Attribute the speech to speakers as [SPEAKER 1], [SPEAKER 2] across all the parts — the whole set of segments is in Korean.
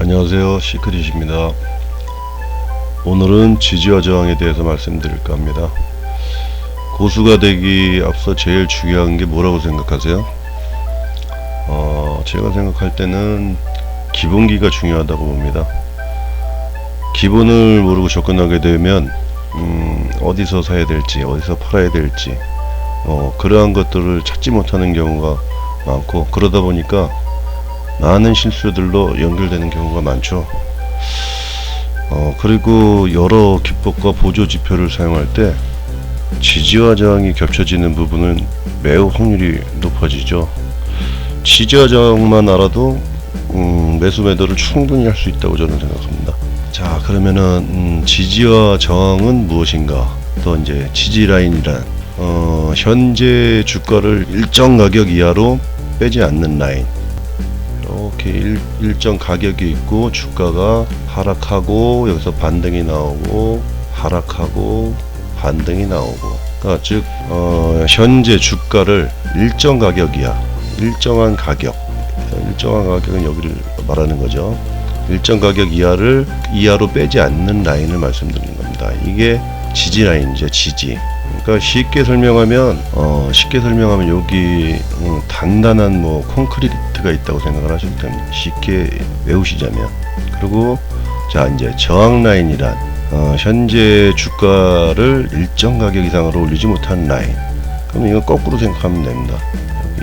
[SPEAKER 1] 안녕하세요. 시크릿입니다. 오늘은 지지와 저항에 대해서 말씀드릴까 합니다. 고수가 되기 앞서 제일 중요한 게 뭐라고 생각하세요? 어, 제가 생각할 때는 기본기가 중요하다고 봅니다. 기본을 모르고 접근하게 되면 음, 어디서 사야 될지 어디서 팔아야 될지 어, 그러한 것들을 찾지 못하는 경우가 많고 그러다 보니까 많은 실수들로 연결되는 경우가 많죠. 어, 그리고 여러 기법과 보조 지표를 사용할 때 지지와 저항이 겹쳐지는 부분은 매우 확률이 높아지죠. 지지와 저항만 알아도 음, 매수 매도를 충분히 할 수 있다고 저는 생각합니다. 자 그러면은 음, 지지와 저항은 무엇인가? 또 이제 지지 라인이란 어, 현재 주가를 일정 가격 이하로 빼지 않는 라인. 이렇게 일, 일정 가격이 있고 주가가 하락하고 여기서 반등이 나오고 하락하고 반등이 나오고. 그러니까 즉 어, 현재 주가를 일정 가격이야. 일정한 가격. 일정한 가격은 여기를 말하는 거죠. 일정 가격 이하를 이하로 빼지 않는 라인을 말씀드리는 겁니다. 이게 지지 라인이죠 지지 그러니까 쉽게 설명하면 어, 쉽게 설명하면 여기 음, 단단한 뭐 콘크리트가 있다고 생각을 하시면 됩니다. 쉽게 외우시자면 그리고 자 이제 저항 라인이란 어, 현재 주가를 일정 가격 이상으로 올리지 못한 라인. 그럼 이거 거꾸로 생각하면 됩니다.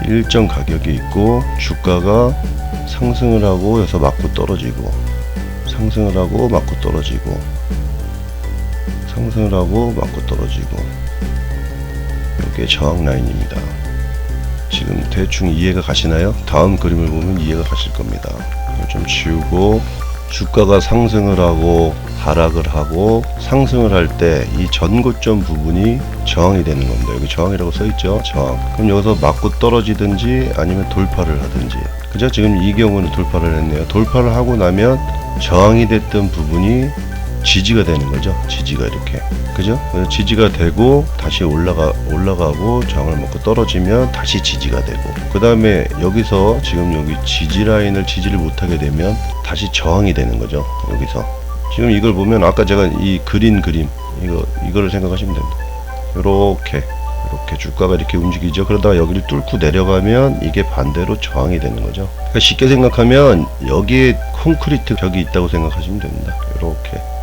[SPEAKER 1] 일정 가격이 있고 주가가 상승을 하고 여기서 맞고 떨어지고 상승을 하고 맞고 떨어지고 상승을 하고 맞고 떨어지고 이게 저항 라인입니다. 지금 대충 이해가 가시나요? 다음 그림을 보면 이해가 가실 겁니다. 이걸 좀 지우고 주가가 상승을 하고 하락을 하고 상승을 할 때 이 전고점 부분이 저항이 되는 겁니다. 여기 저항이라고 써 있죠. 저항. 그럼 여기서 맞고 떨어지든지 아니면 돌파를 하든지. 그죠? 지금 이 경우는 돌파를 했네요. 돌파를 하고 나면 저항이 됐던 부분이 지지가 되는 거죠. 지지가 이렇게. 그죠? 지지가 되고 다시 올라가 올라가고 저항을 먹고 떨어지면 다시 지지가 되고 그다음에 여기서 지금 여기 지지 라인을 지지를 못 하게 되면 다시 저항이 되는 거죠. 여기서 지금 이걸 보면 아까 제가 이 그린 그림 이거 이거를 생각하시면 됩니다. 이렇게 이렇게 주가가 이렇게 움직이죠. 그러다가 여기를 뚫고 내려가면 이게 반대로 저항이 되는 거죠. 그러니까 쉽게 생각하면 여기에 콘크리트 벽이 있다고 생각하시면 됩니다. 이렇게.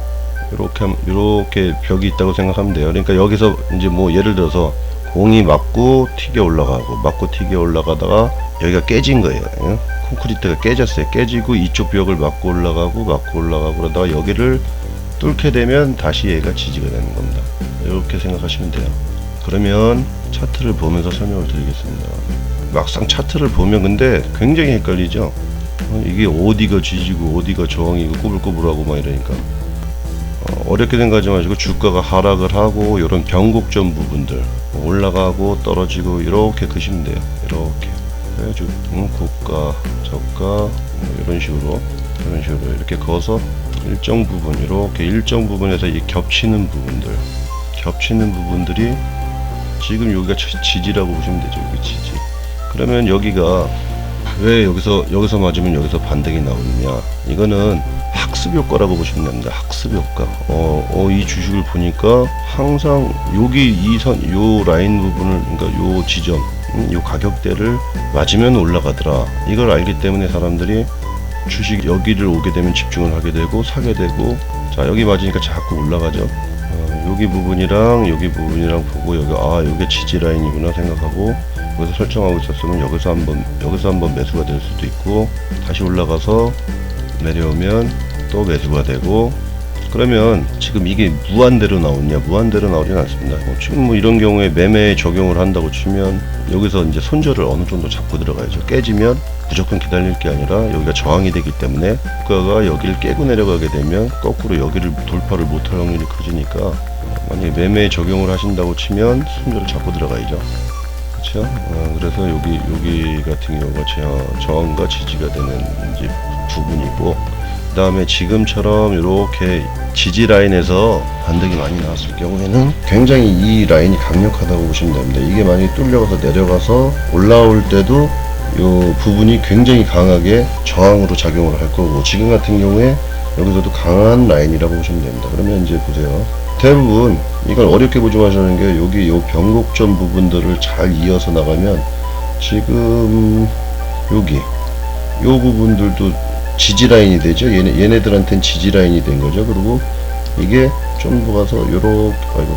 [SPEAKER 1] 이렇게 이렇게 벽이 있다고 생각하면 돼요. 그러니까 여기서 이제 뭐 예를 들어서 공이 맞고 튀겨 올라가고 맞고 튀겨 올라가다가 여기가 깨진 거예요. 예? 콘크리트가 깨졌어요. 깨지고 이쪽 벽을 맞고 올라가고 맞고 올라가고 그러다가 여기를 뚫게 되면 다시 얘가 지지가 되는 겁니다. 이렇게 생각하시면 돼요. 그러면 차트를 보면서 설명을 드리겠습니다. 막상 차트를 보면 근데 굉장히 헷갈리죠. 어, 이게 어디가 지지고 어디가 저항이고 꼬불꼬불하고 막 이러니까 어, 어렵게 생각하지 마시고 주가가 하락을 하고 이런 변곡점 부분들 올라가고 떨어지고 이렇게 그시면 돼요. 이렇게 그래가지고 음, 고가, 저가 뭐 이런 식으로 이런 식으로 이렇게 그어서 일정 부분 이렇게 일정 부분에서 이 겹치는 부분들 겹치는 부분들이 지금 여기가 지- 지지라고 보시면 되죠. 여기 지지. 그러면 여기가 왜 여기서 여기서 맞으면 여기서 반등이 나오느냐? 이거는 학습 효과라고 보시면 됩니다. 학습 효과. 어, 어, 이 주식을 보니까 항상 여기 이 선, 요 라인 부분을, 그러니까 요 지점, 음, 요 가격대를 맞으면 올라가더라. 이걸 알기 때문에 사람들이 주식 여기를 오게 되면 집중을 하게 되고 사게 되고 자 여기 맞으니까 자꾸 올라가죠. 어, 여기 부분이랑 여기 부분이랑 보고 여기 아 여기 지지 라인이구나 생각하고 여기서 설정하고 있었으면 여기서 한번 여기서 한번 매수가 될 수도 있고 다시 올라가서 내려오면 또 매수가 되고 그러면 지금 이게 무한대로 나오냐 무한대로 나오진 않습니다. 뭐 지금 뭐 이런 경우에 매매 적용을 한다고 치면 여기서 이제 손절을 어느 정도 잡고 들어가야죠. 깨지면 무조건 기다릴 게 아니라 여기가 저항이 되기 때문에 주가가 여기를 깨고 내려가게 되면 거꾸로 여기를 돌파를 못할 확률이 커지니까 어, 만약에 매매 적용을 하신다고 치면 손절을 잡고 들어가야죠. 그렇죠. 어, 그래서 여기 여기 같은 경우가 저- 저항과 지지가 되는 이제 부분이고 그 다음에 지금처럼 이렇게 지지 라인에서 반등이 많이 나왔을 경우에는 굉장히 이 라인이 강력하다고 보시면 됩니다. 이게 만약에 뚫려가서 내려가서 올라올 때도 요 부분이 굉장히 강하게 저항으로 작용을 할 거고 지금 같은 경우에 여기서도 강한 라인이라고 보시면 됩니다. 그러면 이제 보세요. 대부분 이걸 어렵게 보지 마시는 게 여기 요 변곡점 부분들을 잘 이어서 나가면 지금 여기 요 부분들도 지지 라인이 되죠. 얘네 얘네들한테는 지지 라인이 된 거죠. 그리고 이게 좀 더 가서 요렇게 아이고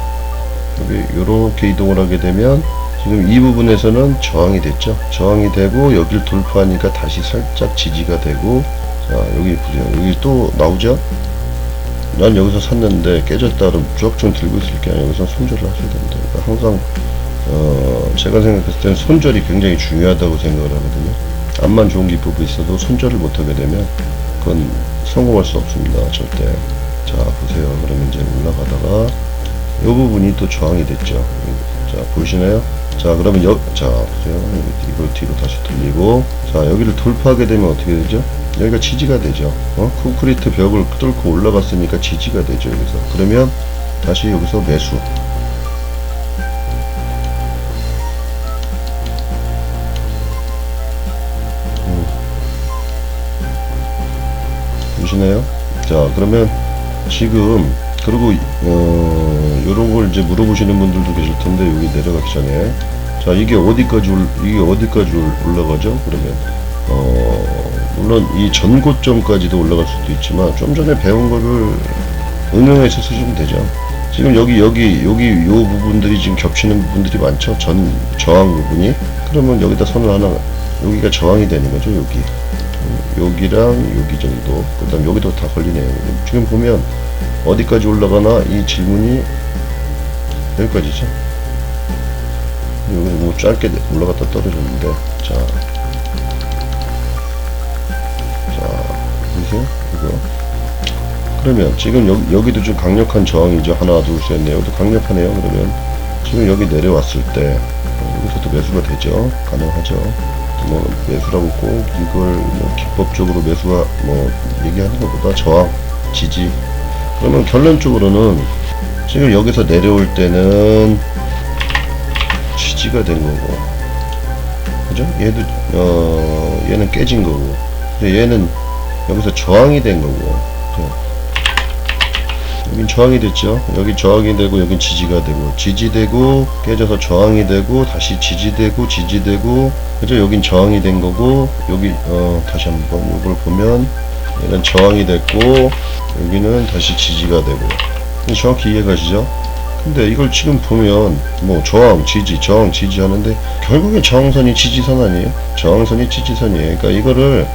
[SPEAKER 1] 여기 요렇게 이동을 하게 되면 지금 이 부분에서는 저항이 됐죠. 저항이 되고 여기를 돌파하니까 다시 살짝 지지가 되고 자 여기 보세요. 여기 또 나오죠. 난 여기서 샀는데 깨졌다 그러면 무작정 들고 있을 게 아니라 여기서 손절을 하셔야 됩니다. 그러니까 항상 어 제가 생각했을 때는 손절이 굉장히 중요하다고 생각을 하거든요. 암만 좋은 기법이 있어도 손절을 못하게 되면 그건 성공할 수 없습니다. 절대. 자 보세요. 그러면 이제 올라가다가 이 부분이 또 저항이 됐죠. 자 보이시나요? 자 그러면 여, 자 보세요. 이걸 뒤로 다시 돌리고 자 여기를 돌파하게 되면 어떻게 되죠? 여기가 지지가 되죠. 어? 콘크리트 벽을 뚫고 올라갔으니까 지지가 되죠. 여기서 그러면 다시 여기서 매수. 보시나요? 자 그러면 지금 그리고 어 요런 걸 이제 물어보시는 분들도 계실 텐데 여기 내려가기 전에 자 이게 어디까지 올 이게 어디까지 올- 올라가죠? 그러면 어 물론 이 전고점까지도 올라갈 수도 있지만 좀 전에 배운 거를 응용해서 쓰시면 되죠. 지금 여기 여기 여기 요 부분들이 지금 겹치는 부분들이 많죠. 전 저항 부분이 그러면 여기다 선을 하나 여기가 저항이 되는 거죠. 여기 여기랑 여기 정도. 그 다음 여기도 다 걸리네요. 지금 보면 어디까지 올라가나 이 질문이 여기까지죠. 여기 뭐 짧게 올라갔다 떨어졌는데. 자, 자 보이세요. 이거. 그러면 지금 여기, 여기도 좀 강력한 저항이죠. 하나 둘셋넷 여기도 강력하네요. 그러면 지금 여기 내려왔을 때 어, 여기서도 매수가 되죠. 가능하죠 뭐 매수라고 꼭 이걸 뭐 기법적으로 매수가 뭐 얘기하는 것보다 저항 지지. 그러면 결론적으로는 지금 여기서 내려올 때는 지지가 된 거고. 그죠? 얘도 어 얘는 깨진 거고. 얘는 여기서 저항이 된 거고. 그죠? 여긴 저항이 됐죠. 여기 저항이 되고 여긴 지지가 되고 지지되고 깨져서 저항이 되고 다시 지지되고 지지되고 그죠? 여긴 저항이 된 거고 여기 어 다시 한번 이걸 보면 얘는 저항이 됐고 여기는 다시 지지가 되고 정확히 이해가시죠? 근데 이걸 지금 보면 뭐 저항 지지 저항 지지 하는데 결국에 저항선이 지지선 아니에요? 저항선이 지지선이에요. 그러니까 이거를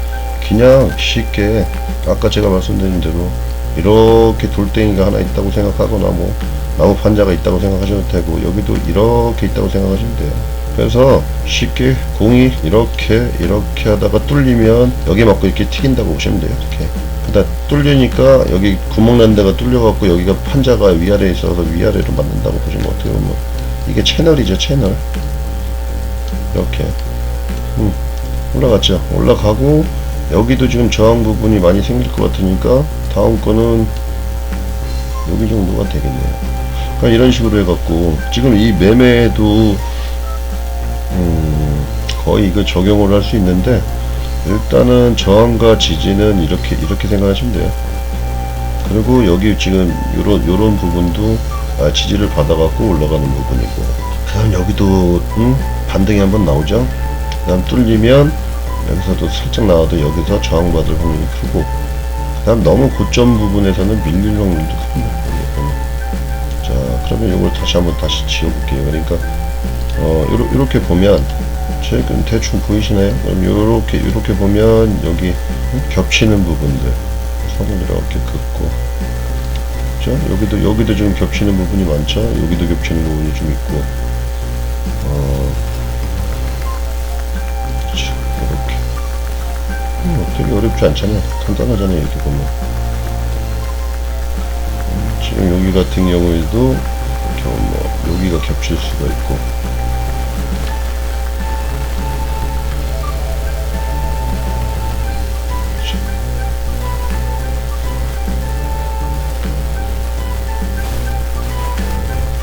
[SPEAKER 1] 그냥 쉽게 아까 제가 말씀드린 대로 이렇게 돌덩이가 하나 있다고 생각하거나 뭐 나무 판자가 있다고 생각하셔도 되고 여기도 이렇게 있다고 생각하시면 돼요. 그래서 쉽게 공이 이렇게 이렇게 하다가 뚫리면 여기 맞고 이렇게 튀긴다고 보시면 돼요. 이렇게. 그다 뚫리니까 여기 구멍 난 데가 뚫려갖고 여기가 판자가 위아래에 있어서 위아래로 맞는다고 보시면 어떻게 보면 이게 채널이죠 채널. 이렇게. 음, 올라갔죠. 올라가고 여기도 지금 저항 부분이 많이 생길 것 같으니까 다음 거는 여기 정도가 되겠네요. 그러니까 이런 식으로 해갖고 지금 이 매매에도 음, 거의 이거 적용을 할 수 있는데 일단은 저항과 지지는 이렇게 이렇게 생각하시면 돼요. 그리고 여기 지금 요런 요런 부분도 아, 지지를 받아갖고 올라가는 부분이고 그다음 여기도 음, 반등이 한번 나오죠. 그 다음 뚫리면 여기서도 살짝 나와도 여기서 저항받을 확률이 크고 그다음 너무 고점 부분에서는 밀릴 확률도 큽니다. 자 그러면 이걸 다시 한번 다시 지워볼게요. 그러니까 어 요렇게 보면 최근 대충 보이시나요? 그럼 요렇게 요렇게 보면 여기 겹치는 부분들 선을 이렇게 긋고 그죠? 여기도 여기도 지금 겹치는 부분이 많죠? 여기도 겹치는 부분이 어렵지 않잖아요. 간단하잖아요. 이렇게 보면. 음, 지금 여기 같은 경우에도 이렇게 뭐 여기가 겹칠 수가 있고.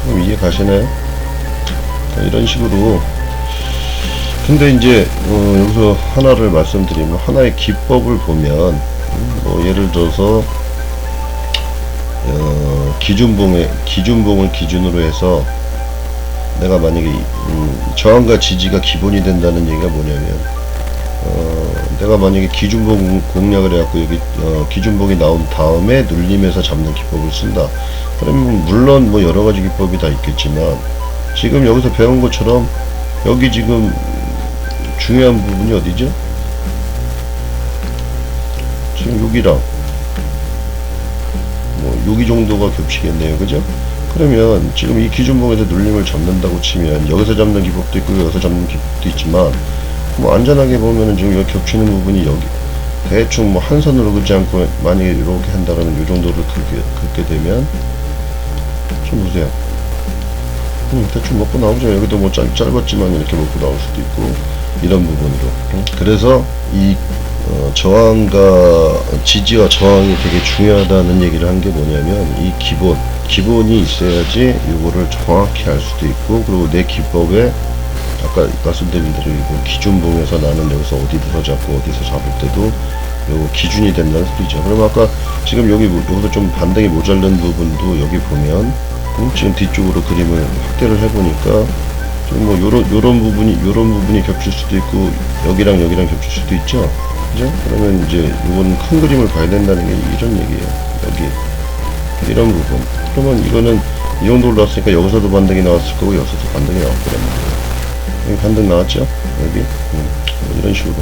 [SPEAKER 1] 좀 이해 가시나요? 자, 이런 식으로 근데 이제 어, 여기서 하나를 말씀드리면 하나의 기법을 보면 음, 뭐 예를 들어서 어, 기준봉에 기준봉을 기준으로 해서 내가 만약에 이- 음, 저항과 지지가 기본이 된다는 얘기가 뭐냐면 어, 내가 만약에 기준봉 공략을 해갖고 여기 어, 기준봉이 나온 다음에 눌림에서 잡는 기법을 쓴다. 그러면 물론 뭐 여러 가지 기법이 다 있겠지만 지금 여기서 배운 것처럼 여기 지금 중요한 부분이 어디죠? 지금 여기랑 뭐 여기 정도가 겹치겠네요, 그죠? 그러면 지금 이 기준봉에서 눌림을 잡는다고 치면 여기서 잡는 기법도 있고 여기서 잡는 기법도 있지만 뭐 안전하게 보면은 지금 여기 겹치는 부분이 여기 대충 뭐 한 선으로 긋지 않고 만약에 이렇게 한다라면 이 정도를 긋게, 긋게 되면 좀 보세요. 음, 대충 먹고 나오죠. 여기도 뭐 짧, 짧았지만 이렇게 먹고 나올 수도 있고 이런 부분으로. 음, 그래서 이 어, 저항과 지지와 저항이 되게 중요하다는 얘기를 한 게 뭐냐면 이 기본 기본이 있어야지 이거를 정확히 알 수도 있고 그리고 내 기법에 아까 말씀드린 대로 이거 기준봉에서 나는 여기서 어디서 잡고 어디서 잡을 때도 요 기준이 된다는 소리죠. 그럼 아까 지금 여기 뭐- 여기서 좀 반등이 모자른 부분도 여기 보면 음, 지금 뒤쪽으로 그림을 확대를 해보니까 지금 뭐 요런 요런 부분이 요런 부분이 겹칠 수도 있고 여기랑 여기랑 겹칠 수도 있죠. 그죠? 그러면 이제 이건 큰 그림을 봐야 된다는 게 이런 얘기예요. 여기 이런 부분. 그러면 이거는 이 정도 올랐으니까 여기서도 반등이 나왔을 거고 여기서도 반등이 나올 거란 말이에요. 여기 반등 나왔죠? 여기 음, 뭐 이런 식으로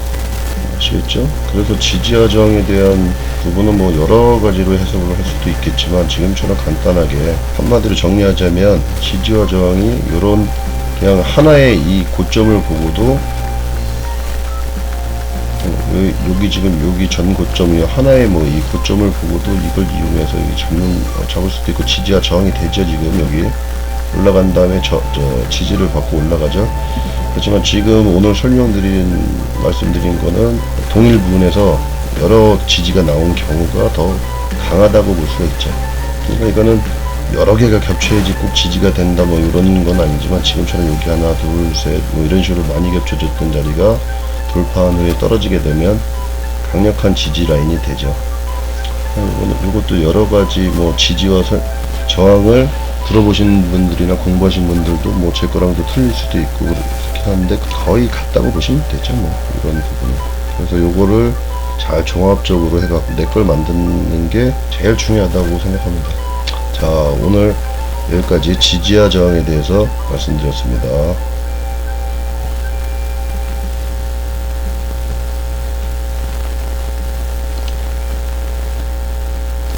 [SPEAKER 1] 아시겠죠? 그래서 지지와 저항에 대한 부분은 뭐 여러 가지로 해석을 할 수도 있겠지만 지금처럼 간단하게 한마디로 정리하자면 지지와 저항이 이런 그냥 하나의 이 고점을 보고도 어, 요- 여기 지금 여기 전 고점이 하나의 뭐 이 고점을 보고도 이걸 이용해서 잡는 어, 잡을 수도 있고 지지와 저항이 되죠 지금 여기 올라간 다음에 저, 저 지지를 받고 올라가죠. 그렇지만 지금 오늘 설명드린 말씀드린 거는 동일 부분에서 여러 지지가 나온 경우가 더 강하다고 볼 수가 있죠. 그러니까 이거는 여러 개가 겹쳐야지 꼭 지지가 된다 뭐 이런 건 아니지만 지금처럼 여기 하나 둘셋뭐 이런 식으로 많이 겹쳐졌던 자리가 돌파한 후에 떨어지게 되면 강력한 지지 라인이 되죠. 이것도 여러 가지 뭐 지지와 설- 저항을 들어보신 분들이나 공부하신 분들도 뭐 제 거랑도 틀릴 수도 있고 그렇긴 한데 거의 같다고 보시면 되죠 뭐 이런 부분은 그래서 요거를 잘 종합적으로 해갖고 내 걸 만드는 게 제일 중요하다고 생각합니다 자 오늘 여기까지 지지와 저항에 대해서 말씀드렸습니다